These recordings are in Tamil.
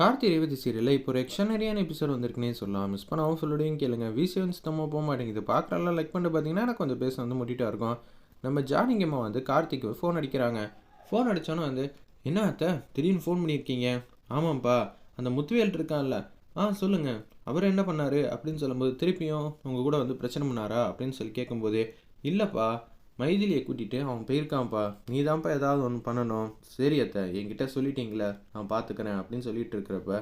கார்த்தி ரேவதி சீரியலில் இப்போ ஒரு எக்ஷனரியான எபிசோட் வந்திருக்குன்னே சொல்லலாம். மிஸ் பண்ணாமல் சொல்லுடையும் கேளுங்க. விசிஎன் சுத்தமாக போக மாட்டேங்குது. பார்க்குறலாம் லைக் பண்ணிட்டு பார்த்தீங்கன்னா எனக்கு கொஞ்சம் பேச வந்து முட்டிட்டா இருக்கும். நம்ம ஜானிங்கம்மா வந்து கார்த்திக்கு ஃபோன் அடிக்கிறாங்க. ஃபோன் அடித்தோன்னே வந்து என்ன அத்தை? திடீர்னு ஃபோன் பண்ணியிருக்கீங்க? ஆமாம்ப்பா. அந்த முத்துவேல் இருக்கான்ல. ஆ சொல்லுங்கள் அவர் என்ன பண்ணார்? அப்படின்னு சொல்லும்போது திருப்பியும் உங்கள் கூட வந்து பிரச்சனை பண்ணாரா? அப்படின்னு சொல்லி கேட்கும்போது இல்லைப்பா. மைதிலியை கூட்டிகிட்டு அவன் போயிருக்கான்ப்பா. நீ தான்ப்பா ஏதாவது ஒன்று பண்ணணும். சரி அத்தை. என்கிட்ட சொல்லிட்டீங்களே. நான் பார்த்துக்கிறேன் அப்படின்னு சொல்லிட்டு இருக்கிறப்ப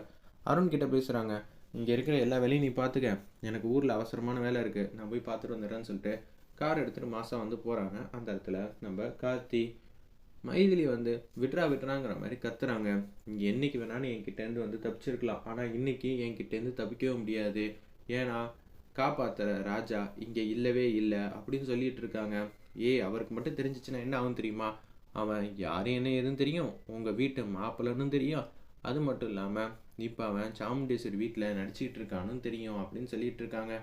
அருண் கிட்ட பேசுகிறாங்க இங்கே இருக்கிற எல்லா வேலையும் நீ பார்த்துக்க எனக்கு ஊரில் அவசரமான வேலை இருக்குது நான் போய் பார்த்துட்டு வந்துடுறேன்னு சொல்லிட்டு கார் எடுத்துகிட்டு மாதம் வந்து போகிறாங்க அந்த இடத்துல நம்ம கார்த்தி மைதிலி வந்து விட்றா விட்றாங்கிற மாதிரி கத்துறாங்க. இங்கே என்றைக்கு வேணாலும் என்கிட்டேருந்து வந்து தப்பிச்சிருக்கலாம். ஆனால் இன்றைக்கி என்கிட்டேருந்து தப்பிக்கவே முடியாது. ஏன்னா காப்பாற்றுற ராஜா இங்கே இல்லவே இல்லை அப்படின்னு சொல்லிட்டு இருக்காங்க. ஏய் அவருக்கு மட்டும் தெரிஞ்சிச்சுன்னா என்ன ஆகும் தெரியுமா? அவன் யார் என்ன ஏதுன்னு தெரியும். உங்கள் வீட்டு மாப்பிள்ளன்னு தெரியும். அது மட்டும் இல்லாமல் இப்போ அவன் சாமுண்டேஸ்வரி வீட்டில் நடிச்சிக்கிட்டு இருக்கான்னு தெரியும் அப்படின்னு சொல்லிட்டு இருக்காங்க.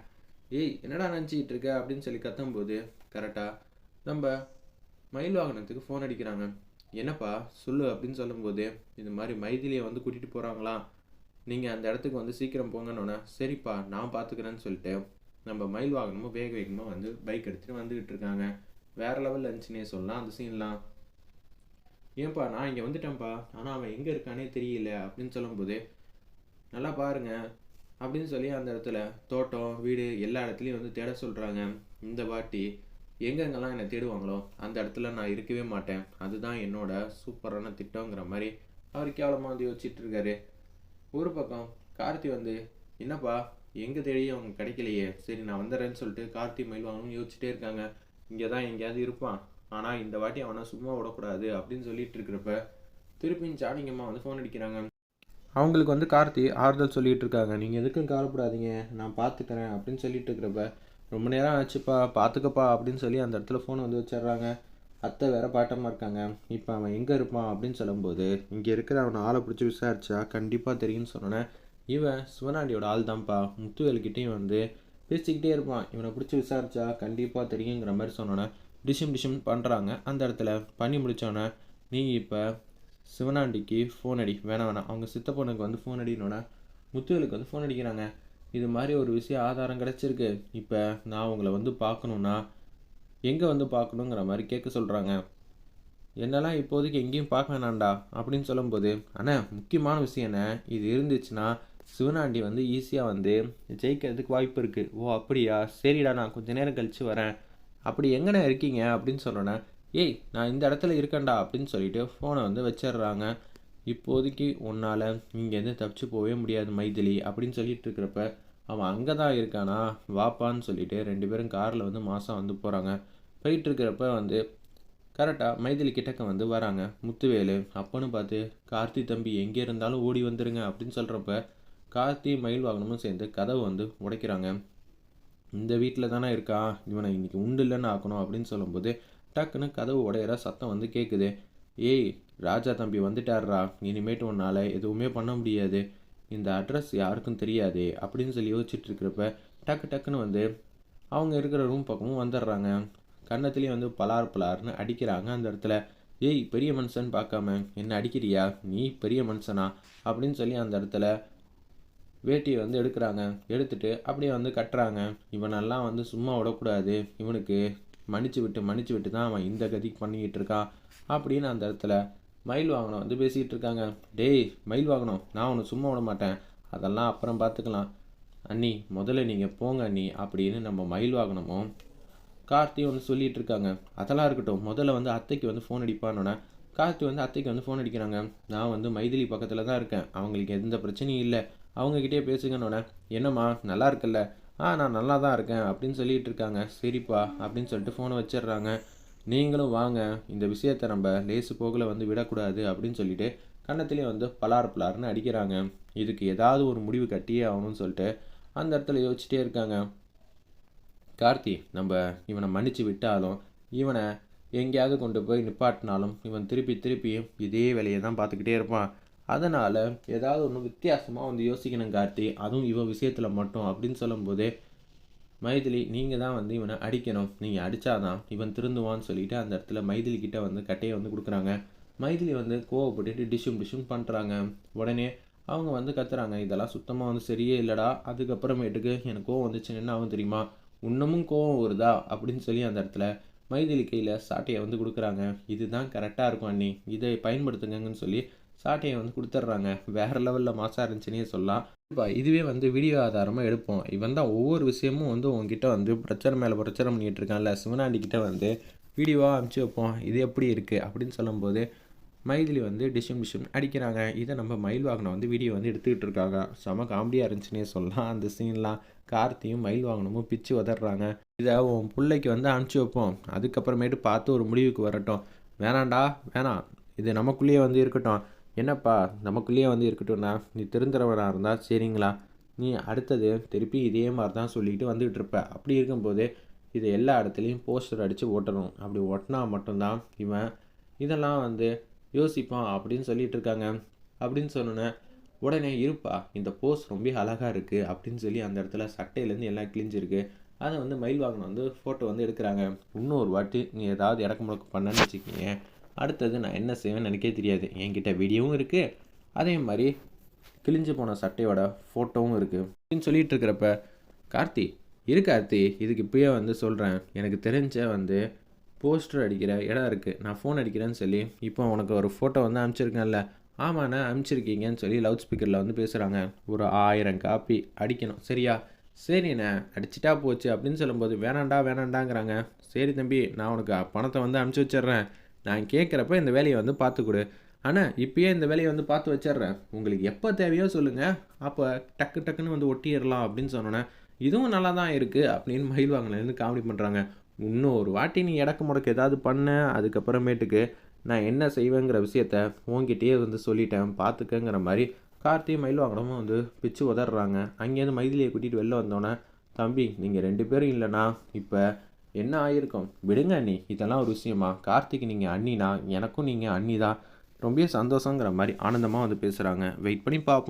ஏய் என்னடா நினச்சிக்கிட்டு இருக்க? அப்படின்னு சொல்லி கத்தும்போது கரெக்டாக நம்ம மயில் வாகனத்துக்கு ஃபோன் அடிக்கிறாங்க. என்னப்பா சொல்லு அப்படின்னு சொல்லும்போது இது மாதிரி மைதிலியை வந்து கூட்டிகிட்டு போகிறாங்களாம் நீங்கள் அந்த இடத்துக்கு வந்து சீக்கிரம் போங்கன்னொன்னே சரிப்பா நான் பார்த்துக்கிறேன்னு சொல்லிட்டு நம்ம மயில் வாகனமும் வேக வேகமாக வந்து பைக் எடுத்துகிட்டு வந்துக்கிட்டு இருக்காங்க. வேறு லெவலில் இருந்துச்சுன்னே சொல்லலாம். அந்த சீன்லாம் ஏன்பா நான் இங்கே வந்துட்டேன்ப்பா ஆனால் அவன் எங்கே இருக்கானே தெரியல அப்படின்னு சொல்லும்போது நல்லா பாருங்க அப்படின்னு சொல்லி அந்த இடத்துல தோட்டம் வீடு எல்லா இடத்துலையும் வந்து தேட சொல்கிறாங்க இந்த வாட்டி எங்கெங்கெல்லாம் என்னை தேடுவாங்களோ அந்த இடத்துல நான் இருக்கவே மாட்டேன். அதுதான் என்னோட சூப்பரான திட்டங்கிற மாதிரி அவர் கேவலமாக வந்து யோசிச்சுட்டு இருக்காரு. ஒரு பக்கம் கார்த்தி வந்து என்னப்பா எங்கே தேடியும் அவங்க கிடைக்கலையே. சரி நான் வந்துடுறேன்னு சொல்லிட்டு கார்த்தி மயில் வாங்கணும்னு யோசிச்சுட்டே இருக்காங்க. இங்கே தான் எங்கேயாவது இருப்பான். ஆனால் இந்த வாட்டி அவனை சும்மா விடக்கூடாது அப்படின்னு சொல்லிட்டு இருக்கிறப்ப திருப்பியும் ஜானிங்கம்மா வந்து ஃபோன் அடிக்கிறாங்க. அவங்களுக்கு வந்து கார்த்தி ஆறுதல் சொல்லிட்டு இருக்காங்க. நீங்கள் எதுக்கும் கவலைப்படாதீங்க நான் பார்த்துக்கிறேன் அப்படின்னு சொல்லிட்டு இருக்கிறப்ப ரொம்ப நேரம் ஆச்சுப்பா பார்த்துக்கப்பா அப்படின்னு சொல்லி அந்த இடத்துல ஃபோனை வந்து வச்சிடுறாங்க. அத்தை வேற பாட்டமாக இருக்காங்க. இப்போ அவன் எங்கே இருப்பான்? அப்படின்னு சொல்லும்போது இங்கே இருக்கிற அவனை ஆளை பிடிச்சி விசாரிச்சா கண்டிப்பாக தெரியும்னு சொன்னோன்னே இவன் சிவனாண்டியோட ஆள் தான்ப்பா முத்துவேலுக்கிட்டேயும் வந்து பேசிக்கிட்டே இருப்பான். இவனை பிடிச்சி விசாரிச்சா கண்டிப்பாக தெரியுங்கிற மாதிரி சொன்னோன்னே டிஷிம் டிஷிம் பண்ணுறாங்க அந்த இடத்துல பண்ணி முடித்தோன்னே நீ இப்போ சிவனாண்டிக்கு ஃபோன் அடி. வேணாம் வேணாம். அவங்க சித்த பொண்ணுக்கு வந்து ஃபோன் அடினோடனே முத்துவேலுக்கு வந்து ஃபோன் அடிக்கிறாங்க. இது மாதிரி ஒரு விஷயம் ஆதாரம் கிடச்சிருக்கு. இப்போ நான் உங்களை வந்து பார்க்கணுன்னா எங்கே வந்து பார்க்கணுங்கிற மாதிரி கேட்க சொல்கிறாங்க என்னெல்லாம் இப்போதைக்கு எங்கேயும் பார்க்க வேணாண்டா அப்படின்னு சொல்லும்போது அண்ணா முக்கியமான விஷயம் என்ன? இது இருந்துச்சுன்னா சிவனாண்டி வந்து ஈஸியாக வந்து ஜெயிக்கிறதுக்கு வாய்ப்பு இருக்குது ஓ அப்படியா? சரிடா நான் கொஞ்ச நேரம் கழித்து வரேன். அப்படி எங்கண்ணே இருக்கீங்க? அப்படின்னு சொன்னோன்னே ஏய் நான் இந்த இடத்துல இருக்கேன்டா அப்படின்னு சொல்லிட்டு ஃபோனை வந்து வச்சிடுறாங்க. இப்போதைக்கு உன்னால் இங்கேருந்து தப்பிச்சு போகவே முடியாது மைதிலி அப்படின்னு சொல்லிட்டு இருக்கிறப்ப அவன் அங்கே தான் இருக்கானா? வாப்பான்னு சொல்லிட்டு ரெண்டு பேரும் காரில் வந்து மாதம் வந்து போகிறாங்க போயிட்டு இருக்கிறப்ப வந்து கரெக்டாக மைதிலி கிட்டக்க வந்து வராங்க. முத்துவேலு அப்பன்னு பார்த்து கார்த்தி தம்பி எங்கே இருந்தாலும் ஓடி வந்துருங்க அப்படின்னு சொல்கிறப்ப கார்த்தி மயில் வாகனமும் சேர்ந்து கதவை வந்து உடைக்கிறாங்க. இந்த வீட்டில் தானே இருக்கா? இவனை இன்னைக்கு உண்டு இல்லைன்னு ஆக்கணும் அப்படின்னு சொல்லும்போது டக்குன்னு கதவு உடையிற சத்தம் வந்து கேட்குது ஏய் ராஜா தம்பி வந்துட்டார்ரா. இனிமேட்டு உன்னால் எதுவுமே பண்ண முடியாது. இந்த அட்ரஸ் யாருக்கும் தெரியாது அப்படின்னு சொல்லி யோசிச்சுட்டு இருக்கிறப்ப டக்கு டக்குன்னு வந்து அவங்க இருக்கிற ரூம் பக்கமும் வந்துடுறாங்க. கன்னத்துலேயும் வந்து பலார் பலார்னு அடிக்கிறாங்க அந்த இடத்துல. ஏய் பெரிய மனுஷன் பார்க்காம என்ன அடிக்கிறியா? நீ பெரிய மனுஷனா? அப்படின்னு சொல்லி அந்த இடத்துல வேட்டியை வந்து எடுக்கிறாங்க. எடுத்துட்டு அப்படியே வந்து கட்டுறாங்க. இவனெல்லாம் வந்து சும்மா விடக்கூடாது. இவனுக்கு மன்னிச்சு விட்டு மன்னிச்சு விட்டு தான் அவன் இந்த கதிக்கு பண்ணிக்கிட்டு இருக்கான் அப்படின்னு அந்த இடத்துல மயில் வாகனம் வந்து பேசிக்கிட்டு இருக்காங்க. டேய் மயில் வாகனம் நான் உன்னை சும்மா விட மாட்டேன். அதெல்லாம் அப்புறம் பார்த்துக்கலாம். அண்ணி முதல்ல நீங்கள் போங்க அண்ணி அப்படின்னு நம்ம மயில் வாகனமும் கார்த்தி வந்து சொல்லிகிட்டு இருக்காங்க. அதெல்லாம் இருக்கட்டும். முதல்ல வந்து அத்தைக்கு வந்து ஃபோன் அடிப்பானோன்னே கார்த்தி வந்து அத்தைக்கு வந்து ஃபோன் அடிக்கிறாங்க. நான் வந்து மைதிலி பக்கத்தில் தான் இருக்கேன். அவங்களுக்கு எந்த பிரச்சனையும் இல்லை. அவங்கக்கிட்டே பேசுங்கன்னொன்னே என்னம்மா நல்லா இருக்குல்ல? ஆ நான் நல்லா தான் இருக்கேன் அப்படின்னு சொல்லிகிட்டு இருக்காங்க. சரிப்பா அப்படின்னு சொல்லிட்டு ஃபோனை வச்சிடுறாங்க. நீங்களும் வாங்க இந்த விஷயத்தை நம்ம லேசு போகல வந்து விடக்கூடாது அப்படின்னு சொல்லிட்டு கன்னத்திலே வந்து பலார் பலார்னு அடிக்கிறாங்க. இதுக்கு ஏதாவது ஒரு முடிவு கட்டியே ஆகணும்னு சொல்லிட்டு அந்த இடத்துல யோசிச்சுட்டே இருக்காங்க. கார்த்தி நம்ம இவனை மன்னிச்சு விட்டாலும் இவனை எங்கேயாவது கொண்டு போய் நிப்பாட்டினாலும் இவன் திருப்பி திருப்பி இதே வேலையை தான் பார்த்துக்கிட்டே இருப்பான். அதனால் ஏதாவது ஒன்று வித்தியாசமாக வந்து யோசிக்கணும் கார்த்தி. அதுவும் இவன் விஷயத்தில் மட்டும் அப்படின்னு சொல்லும்போது மைதிலி நீங்கள் தான் வந்து இவனை அடிக்கணும். நீங்கள் அடித்தாதான் இவன் திருந்துவான்னு சொல்லிட்டு அந்த இடத்துல மைதிலி கிட்ட வந்து கட்டையை வந்து கொடுக்குறாங்க. மைதிலி வந்து கோவப்பட்டுட்டு டிஷ்ஷும் டிஷ்ஷும் பண்ணுறாங்க உடனே அவங்க வந்து கத்துறாங்க இதெல்லாம் சுத்தமாக வந்து சரியே இல்லைடா. அதுக்கப்புறமேட்டுக்கு எனக்கு கோவம் வந்துச்சுன்னு என்ன ஆகும் தெரியுமா? இன்னமும் கோவம் வருதா? அப்படின்னு சொல்லி அந்த இடத்துல மைதிலி கையில் சாட்டையை வந்து கொடுக்குறாங்க. இதுதான் கரெக்டாக இருக்கும் அண்ணி. இதை பயன்படுத்துங்கன்னு சொல்லி சாட்டையை வந்து கொடுத்துட்றாங்க. வேறு லெவலில் மாசாக இருந்துச்சுன்னே சொல்லலாம். இப்போ இதுவே வந்து வீடியோ ஆதாரமாக எடுப்போம். இவன் தான் ஒவ்வொரு விஷயமும் வந்து உங்ககிட்ட வந்து பிரச்சனை மேலே பிரச்சனை பண்ணிகிட்டு இருக்கான்ல. சிவனாண்டிக்கிட்ட வந்து வீடியோவாக அனுப்பிச்சி வைப்போம். இது எப்படி இருக்குது அப்படின்னு சொல்லும்போது மைதிலி வந்து டிஷம் டிஷம் அடிக்கிறாங்க. இதை நம்ம மயில் வாகனம் வந்து வீடியோ வந்து எடுத்துக்கிட்டு இருக்காங்க. செம காமெடியாக இருந்துச்சுன்னே சொல்லலாம். அந்த சீன்லாம் கார்த்தியும் மயில் வாகனமும் பிச்சு உதறாங்க இதை உன் பிள்ளைக்கு வந்து அனுப்பிச்சி வைப்போம். அதுக்கப்புறமேட்டு பார்த்து ஒரு முடிவுக்கு வரட்டும். வேணாண்டா வேணாம். இது நமக்குள்ளேயே வந்து இருக்கட்டும். என்னப்பா நமக்குள்ளேயே வந்து இருக்கட்டும்ண்ணா நீ திருந்துறவனாக இருந்தால் சரிங்களா? நீ அடுத்தது திருப்பி இதே மாதிரி தான் சொல்லிட்டு வந்துகிட்டு இருப்ப. அப்படி இருக்கும்போது இதை எல்லா இடத்துலையும் போஸ்டர் அடித்து ஓட்டணும். அப்படி ஓட்டினா மட்டும்தான் இவன் இதெல்லாம் வந்து யோசிப்பான் அப்படின்னு சொல்லிட்டு இருக்காங்க. அப்படின்னு சொன்னோன்னே உடனே இருப்பா இந்த போஸ்ட் ரொம்ப அழகாக இருக்குது அப்படின்னு சொல்லி அந்த இடத்துல சட்டையிலேருந்து எல்லாம் கிழிஞ்சிருக்கு. அதை வந்து மயில் வாகனம் வந்து ஃபோட்டோ வந்து எடுக்கிறாங்க. இன்னொரு வாட்டி நீ ஏதாவது இடக்கு முடக்கு பண்ணன்னு வச்சுக்கிங்க அடுத்தது நான் என்ன செய்வேன்னு எனக்கே தெரியாது. என்கிட்ட வீடியோவும் இருக்குது அதே மாதிரி கிழிஞ்சு போன சட்டையோட ஃபோட்டோவும் இருக்குது அப்படின்னு சொல்லிட்டு இருக்கிறப்ப கார்த்தி இரு கார்த்தி இதுக்கு இப்பயே வந்து சொல்கிறேன் எனக்கு தெரிஞ்ச வந்து போஸ்டர் அடிக்கிற இடம் இருக்குது நான் ஃபோன் அடிக்கிறேன்னு சொல்லி இப்போ உனக்கு ஒரு ஃபோட்டோ வந்து அனுப்பிச்சிருக்கேன்ல ஆமாண்ணே அனுப்பிச்சிருக்கீங்கன்னு சொல்லி லவுட் ஸ்பீக்கரில் வந்து பேசுகிறாங்க ஒரு ஆயிரம் காப்பி அடிக்கணும். சரியா? சரிண்ணே அடிச்சிட்டா போச்சு அப்படின்னு சொல்லும்போது வேணாண்டா வேணாண்டாங்கிறாங்க. சரி தம்பி நான் உனக்கு பணத்தை வந்து அனுப்பிச்சி வச்சிடுறேன். நான் கேட்குறப்ப இந்த வேலையை வந்து பார்த்து கொடு ஆனால் இப்பயே இந்த வேலையை வந்து பார்த்து வச்சிடுறேன். உங்களுக்கு எப்போ தேவையோ சொல்லுங்கள் அப்போ டக்கு டக்குன்னு வந்து ஒட்டிடலாம் அப்படின்னு சொன்னோன்னே இதுவும் நல்லா தான் இருக்குது அப்படின்னு மயில்வாங்கலேருந்து காமெடி பண்ணுறாங்க இன்னும் ஒரு வாட்டி நீ இடக்கு முடக்கு ஏதாவது பண்ண. அதுக்கப்புறமேட்டுக்கு நான் என்ன செய்வேங்கிற விஷயத்த உங்ககிட்டயே வந்து சொல்லிட்டேன். பார்த்துக்கங்கிற மாதிரி கார்த்தியும் மயில் வாங்கடமும் வந்து பிச்சு உதறாங்க அங்கேருந்து மயிலியை கூட்டிகிட்டு வெளில வந்தோன்னே தம்பி நீங்கள் ரெண்டு பேரும் இல்லைனா இப்போ என்ன ஆயிருக்கும்? விடுங்க அண்ணி இதெல்லாம் ஒரு விஷயமா? கார்த்திக் நீங்கள் அண்ணினா எனக்கும் நீங்கள் அண்ணி தான் ரொம்ப சந்தோஷங்கிற மாதிரி ஆனந்தமாக வந்து பேசுகிறாங்க வெயிட் பண்ணி பார்ப்போம்